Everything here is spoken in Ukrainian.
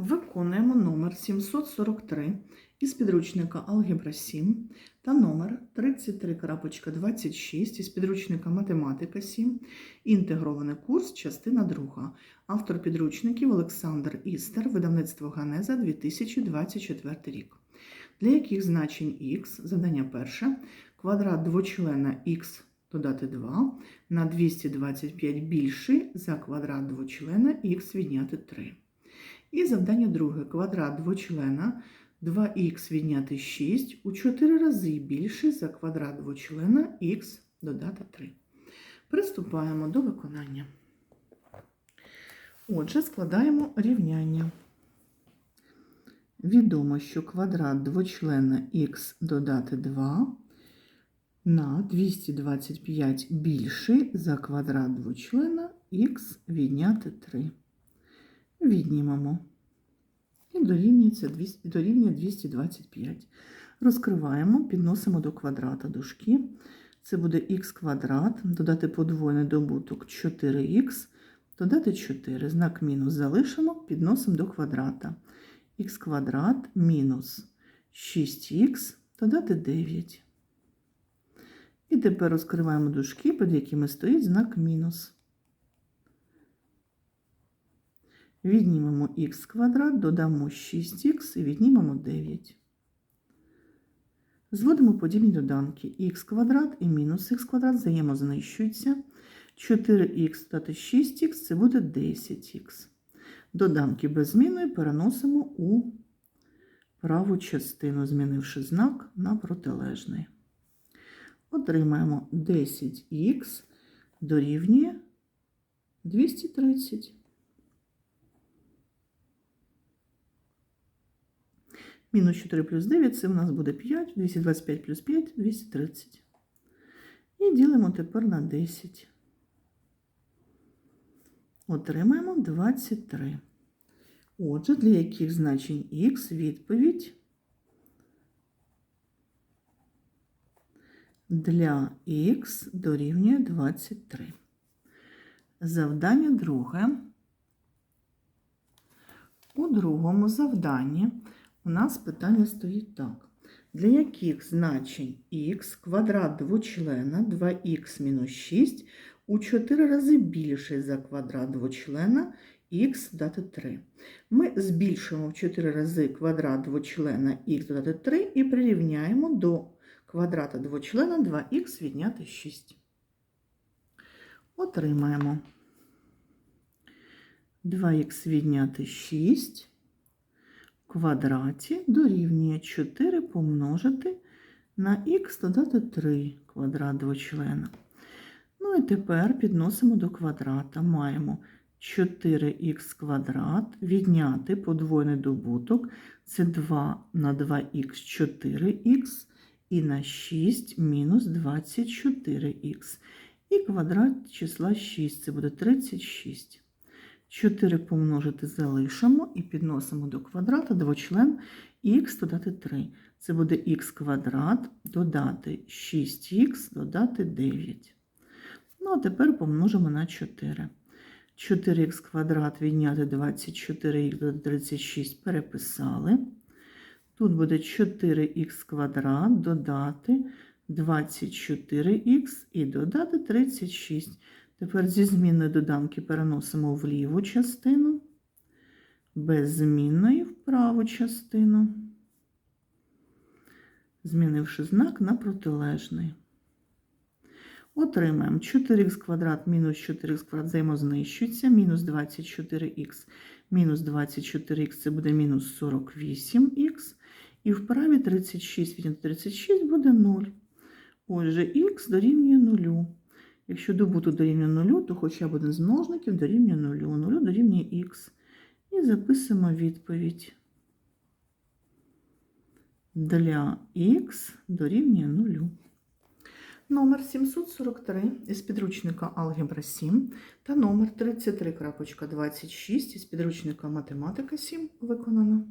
Виконуємо номер 743 із підручника Алгебра 7 та номер 33.26 із підручника Математика 7, інтегрований курс, частина 2. Автор підручників Олександр Істер, видавництво Ганеза 2024 рік. Для яких значень х, задання перше, квадрат двочлена х додати 2 на 225 більший за квадрат двочлена х відняти 3. І завдання друге. Квадрат двочлена 2х відняти 6 у 4 рази більший за квадрат двочлена х додати 3. Приступаємо до виконання. Отже, складаємо рівняння. Відомо, що квадрат двочлена х додати 2 на 225 більший за квадрат двочлена х відняти 3 віднімемо. І дорівнюється 200, дорівнює 225. Розкриваємо, підносимо до квадрата дужки. Це буде х квадрат, додати подвоєний добуток 4х, додати 4. Знак мінус залишимо, підносимо до квадрата. х квадрат мінус 6х, додати 9. І тепер розкриваємо дужки, під якими стоїть знак мінус. Віднімемо х квадрат, додамо 6х і віднімемо 9. Зводимо подібні доданки х квадрат і мінус х квадрат взаємознищуються. 4х додати 6х це буде 10х. Доданки без зміни переносимо у праву частину, змінивши знак на протилежний. Отримаємо 10х дорівнює 230. Мінус 4 плюс 9 це у нас буде 5, 225 плюс 5 230. І ділимо тепер на 10. Отримаємо 23. Отже, для яких значень х відповідь для х дорівнює 23. Завдання друге. У другому завданні у нас питання стоїть так. Для яких значень х квадрат двочлена 2х мінус 6 у 4 рази більший за квадрат двочлена х дати 3. Ми збільшуємо в 4 рази квадрат двочлена х додати 3 і прирівняємо до квадрата двочлена 2х відняти 6. Отримаємо 2х відняти 6 квадраті дорівнює 4 помножити на х додати 3 квадрат двочлена. Ну і тепер підносимо до квадрата. Маємо 4х квадрат відняти подвойний добуток. Це 2 на 2х 4х і на 6 мінус 24х. І квадрат числа 6 це буде 36. 4 помножити залишимо і підносимо до квадрата двочлен х додати 3. Це буде х квадрат додати 6х додати 9. Ну, а тепер помножимо на 4. 4х квадрат відняти 24х додати 36 переписали. Тут буде 4х квадрат додати 24х і додати 36. Тепер зі змінної доданки переносимо в ліву частину, без змінної в праву частину, змінивши знак на протилежний. Отримаємо 4х квадрат мінус 4х квадрат взаємознищується, мінус 24х, мінус 24х це буде мінус 48х, і в праві 36 відняти 36 буде 0. Отже, х дорівнює 0. Якщо добуток дорівнює 0, то хоча б один з множників дорівнює 0, 0 дорівнює х. І записуємо відповідь. Для х дорівнює 0. Номер 743 із підручника Алгебра 7 та номер 33.26 із підручника Математика 7 виконано.